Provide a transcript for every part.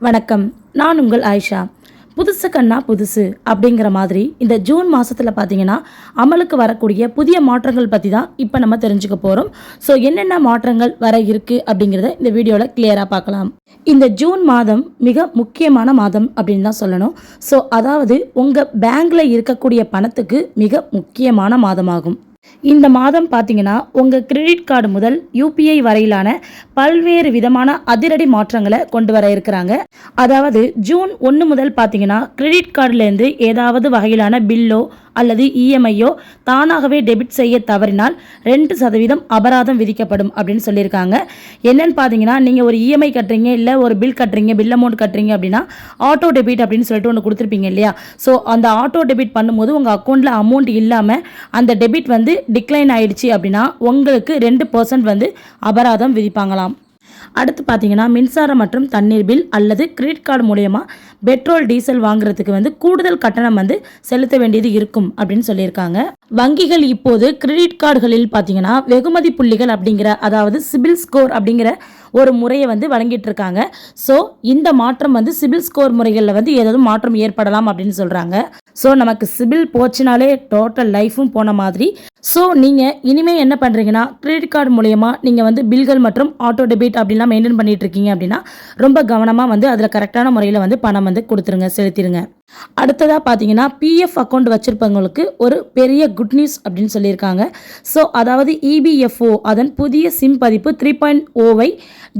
வணக்கம். நான் உங்கள் ஆயிஷா. புதுசு கண்ணா புதுசு அப்படிங்கிற மாதிரி இந்த ஜூன் மாதத்தில் பார்த்தீங்கன்னா அமலுக்கு வரக்கூடிய புதிய மாற்றங்கள் பற்றி தான் இப்போ நம்ம தெரிஞ்சுக்க போகிறோம் ஸோ என்னென்ன மாற்றங்கள் வர இருக்குது அப்படிங்கிறத இந்த வீடியோவில் கிளியராக பார்க்கலாம். இந்த ஜூன் மாதம் மிக முக்கியமான மாதம் அப்படின்னு தான் சொல்லணும். ஸோ அதாவது உங்கள் பேங்கில் இருக்கக்கூடிய பணத்துக்கு மிக முக்கியமான மாதமாகும். இந்த மாதம் பார்த்தீங்கன்னா உங்கள் கிரெடிட் கார்டு முதல் யூபிஐ வரையிலான பல்வேறு விதமான அதிரடி மாற்றங்களை கொண்டு வர இருக்கிறாங்க. அதாவது ஜூன் ஒன்று முதல் பார்த்தீங்கன்னா கிரெடிட் கார்டுலேருந்து ஏதாவது வகையிலான பில்லோ அல்லது இஎம்ஐயோ தானாகவே டெபிட் செய்ய தவறினால் ரெண்டு சதவீதம் அபராதம் விதிக்கப்படும் அப்படின்னு சொல்லியிருக்காங்க. என்னன்னு பார்த்தீங்கன்னா நீங்கள் ஒரு இஎம்ஐ கட்டுறீங்க இல்லை ஒரு பில் கட்டுறீங்க பில் அமௌண்ட் கட்டுறீங்க அப்படின்னா ஆட்டோ டெபிட் அப்படின்னு சொல்லிட்டு ஒன்று கொடுத்துருப்பீங்க இல்லையா? ஸோ அந்த ஆட்டோ டெபிட் பண்ணும்போது உங்கள் அக்கௌண்ட்டில் அமௌண்ட் இல்லாமல் அந்த டெபிட் வந்து டிக்ளைன் ஆயிடுச்சு அப்படின்னா உங்களுக்கு ரெண்டு பர்சன்ட் வந்து அபராதம் விதிப்பாங்களாம். அடுத்து பார்த்தீங்கன்னா மின்சாரம் மற்றும் தண்ணீர் பில் அல்லது கிரெடிட் கார்டு மூலயமா பெட்ரோல் டீசல் வாங்குறதுக்கு வந்து கூடுதல் கட்டணம் வந்து செலுத்த வேண்டியது இருக்கும் அப்படின்னு சொல்லியிருக்காங்க. வங்கிகள் இப்போது கிரெடிட் கார்டுகளில் பார்த்தீங்கன்னா வெகுமதி புள்ளிகள் அப்படிங்கிற அதாவது சிபில் ஸ்கோர் அப்படிங்கிற ஒரு முறையை வந்து வழங்கிட்டு இருக்காங்க ஸோ இந்த மாற்றம் வந்து சிபில் ஸ்கோர் முறைகளில் வந்து ஏதாவது மாற்றம் ஏற்படலாம் அப்படின்னு சொல்கிறாங்க ஸோ நமக்கு சிபில் போச்சுனாலே டோட்டல் லைஃபும் போன மாதிரி. ஸோ நீங்கள் இனிமேல் என்ன பண்ணுறீங்கன்னா கிரெடிட் கார்டு மூலயமா நீங்கள் வந்து பில்கள் மற்றும் ஆட்டோ டெபிட் அப்படிலாம் மெயின்டைன் பண்ணிட்டு இருக்கீங்க அப்படின்னா ரொம்ப கவனமாக வந்து அதில் கரெக்டான முறையில் வந்து பணம் வந்து கொடுத்துருங்க செலுத்திடுங்க அடுத்ததாக பார்த்தீங்கன்னா பிஎஃப் அக்கௌண்ட் வச்சுருப்பவங்களுக்கு ஒரு பெரிய குட் நியூஸ் அப்படின்னு சொல்லியிருக்காங்க. ஸோ அதாவது இபிஎஃப்ஓ அதன் புதிய சிம் பதிப்பு த்ரீ பாயிண்ட் ஓவை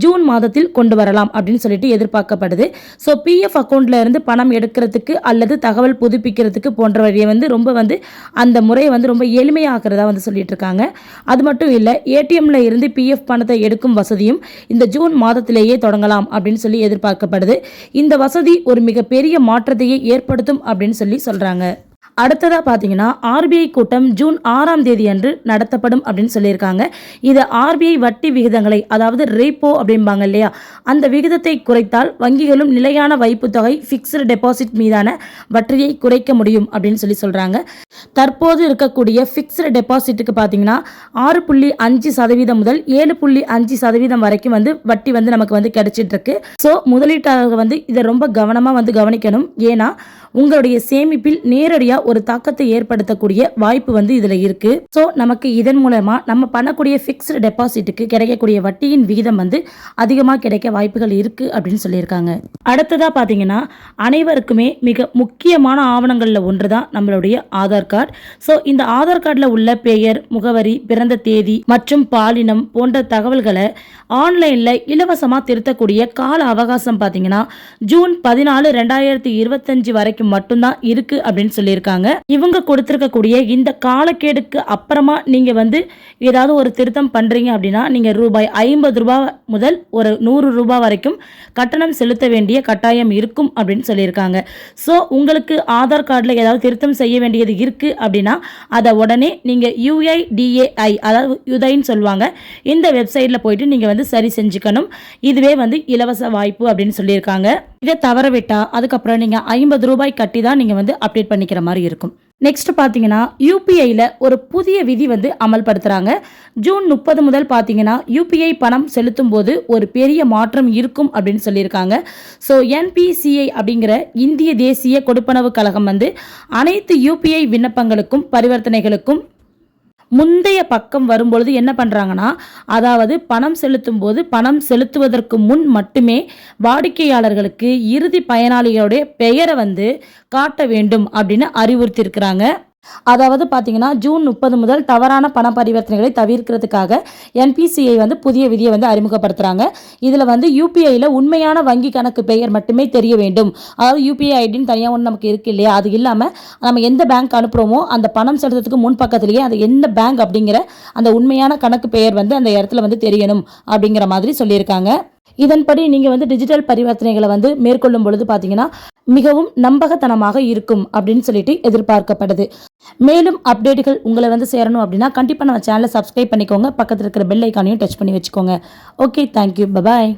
ஜூன் மாதத்தில் கொண்டு வரலாம் அப்படின்னு சொல்லிட்டு எதிர்பார்க்கப்படுது. ஸோ பிஎஃப் அக்கௌண்ட்டில் இருந்து பணம் எடுக்கிறதுக்கு அல்லது தகவல் புதுப்பிக்கிறதுக்கு போன்ற வழியை வந்து ரொம்ப வந்து அந்த முறையை வந்து ரொம்ப எளிமையாகிறதா வந்து சொல்லிட்டு இருக்காங்க. அது மட்டும் இல்லை ஏடிஎம்ல இருந்து பிஎஃப் பணத்தை எடுக்கும் வசதியும் இந்த ஜூன் மாதத்திலேயே தொடங்கலாம் அப்படின்னு சொல்லி எதிர்பார்க்கப்படுது. இந்த வசதி ஒரு மிகப்பெரிய மாற்றத்தையே ஏற்படுத்தும் அப்படின்னு சொல்லி சொல்கிறாங்க அடுத்ததாக பார்த்தீங்கன்னா ஆர்பிஐ கூட்டம் ஜூன் ஆறாம் தேதி அன்று நடத்தப்படும் அப்படின்னு சொல்லியிருக்காங்க. இது ஆர்பிஐ வட்டி விகிதங்களை அதாவது ரேப்போ அப்படிம்பாங்க இல்லையா? அந்த விகிதத்தை குறைத்தால் வங்கிகளும் நிலையான வைப்பு தொகை ஃபிக்ஸ்டு டெபாசிட் மீதான வட்டியை குறைக்க முடியும் அப்படின்னு சொல்லி சொல்கிறாங்க தற்போது இருக்கக்கூடிய ஃபிக்ஸ்டு டெபாசிட்டுக்கு பார்த்தீங்கன்னா ஆறு புள்ளி அஞ்சு சதவீதம் முதல் ஏழு புள்ளி அஞ்சு சதவீதம் வரைக்கும் வந்து வட்டி வந்து நமக்கு வந்து கிடைச்சிட்டு இருக்கு. ஸோ முதலீட்டாளர்கள் வந்து இதை ரொம்ப கவனமாக வந்து கவனிக்கணும். ஏன்னா உங்களுடைய சேமிப்பில் நேரடியாக ஒரு தாக்கத்தை ஏற்படுத்தக்கூடிய வாய்ப்பு வந்து இதில் இருக்கு. ஸோ நமக்கு இதன் மூலமா நம்ம பண்ணக்கூடிய ஃபிக்ஸ்டு டெபாசிட்டுக்கு கிடைக்கக்கூடிய வட்டியின் விகிதம் வந்து அதிகமாக கிடைக்க வாய்ப்புகள் இருக்கு அப்படின்னு சொல்லியிருக்காங்க. அடுத்ததாக பார்த்தீங்கன்னா அனைவருக்குமே மிக முக்கியமான ஆவணங்களில் ஒன்று தான் நம்மளுடைய ஆதார் கார்டு. ஸோ இந்த ஆதார் கார்டில் உள்ள பெயர் முகவரி பிறந்த தேதி மற்றும் பாலினம் போன்ற தகவல்களை ஆன்லைனில் இலவசமாக திருத்தக்கூடிய கால அவகாசம் பார்த்தீங்கன்னா ஜூன் பதினாலு ரெண்டாயிரத்தி இருபத்தஞ்சு வரைக்கும் மட்டும்தான் இருக்கு அப்படின்னு சொல்லியிருக்காங்க. இவங்க கொடுத்துருக்கக்கூடிய இந்த காலக்கேடுக்கு அப்புறமா நீங்கள் வந்து ஏதாவது ஒரு திருத்தம் பண்ணுறீங்க அப்படின்னா நீங்கள் ரூபாய் ஐம்பது ரூபாய் முதல் ஒரு நூறு ரூபாய் ரூபாய் வரைக்கும் கட்டணம் செலுத்த வேண்டிய கட்டாயம் இருக்கும் அப்படின்னு சொல்லியிருக்காங்க. ஸோ உங்களுக்கு ஆதார் கார்டில் ஏதாவது திருத்தம் செய்ய வேண்டியது இருக்குது அப்படின்னா அதை உடனே நீங்கள் யூஐடிஏஐ அதாவது யுதைன்னு சொல்லுவாங்க இந்த வெப்சைட்டில் போயிட்டு நீங்கள் வந்து சரி செஞ்சுக்கணும். இதுவே வந்து இலவச வாய்ப்பு அப்படின்னு சொல்லியிருக்காங்க. இதை தவற விட்டால் அதுக்கப்புறம் நீங்கள் ஐம்பது ரூபாய் கட்டி தான் நீங்கள் வந்து அப்டேட் பண்ணிக்கிற மாதிரி இருக்கும். நெக்ஸ்ட் பார்த்தீங்கன்னா யூபிஐயில் ஒரு புதிய விதி வந்து அமல்படுத்துகிறாங்க ஜூன் முப்பது முதல் பார்த்தீங்கன்னா யூபிஐ பணம் செலுத்தும் போது ஒரு பெரிய மாற்றம் இருக்கும் அப்படின்னு சொல்லியிருக்காங்க. ஸோ என்பிசிஐ அப்படிங்கிற இந்திய தேசிய கொடுப்பனவு கழகம் வந்து அனைத்து யூபிஐ விண்ணப்பங்களுக்கும் பரிவர்த்தனைகளுக்கும் முந்தைய பக்கம் வரும்பொழுது என்ன பண்ணுறாங்கன்னா அதாவது பணம் செலுத்தும் போது பணம் செலுத்துவதற்கு முன் மட்டுமே வாடிக்கையாளர்களுக்கு இறுதி பயனாளிகளுடைய பெயரை வந்து காட்ட வேண்டும் அப்படின்னு அறிவுறுத்தியிருக்கிறாங்க. அதாவது பார்த்தீங்கன்னா ஜூன் முப்பது முதல் தவறான பண பரிவர்த்தனைகளை தவிர்க்கிறதுக்காக என்பிசிஐ வந்து புதிய விதியை வந்து அறிமுகப்படுத்துகிறாங்க இதில் வந்து யூபிஐயில் உண்மையான வங்கி கணக்கு பெயர் மட்டுமே தெரிய வேண்டும். அதாவது யூபிஐ ஐடின்னு தனியாக ஒன்று நமக்கு இருக்கு இல்லையா? அது இல்லாமல் நம்ம எந்த பேங்க் அனுப்புகிறோமோ அந்த பணம் செலுத்துறதுக்கு முன் பக்கத்துலேயே அது என்ன பேங்க் அப்படிங்கிற அந்த உண்மையான கணக்கு பெயர் வந்து அந்த இடத்துல வந்து தெரியணும் அப்படிங்கிற மாதிரி சொல்லியிருக்காங்க. இதன்படி நீங்கள் வந்து டிஜிட்டல் பரிவர்த்தனைகளை வந்து மேற்கொள்ளும் பொழுது பார்த்தீங்கன்னா மிகவும் நம்பகத்தனமாக இருக்கும் அப்படின்னு சொல்லிட்டு எதிர்பார்க்கப்படுது. மேலும் அப்டேட்டுகள் உங்களை வந்து சேரணும் அப்படின்னா கண்டிப்பாக நம்ம சேனலை சப்ஸ்கிரைப் பண்ணிக்கோங்க. பக்கத்தில் இருக்கிற பெல் ஐக்கானையும் டச் பண்ணி வச்சுக்கோங்க. Okay thank you bye bye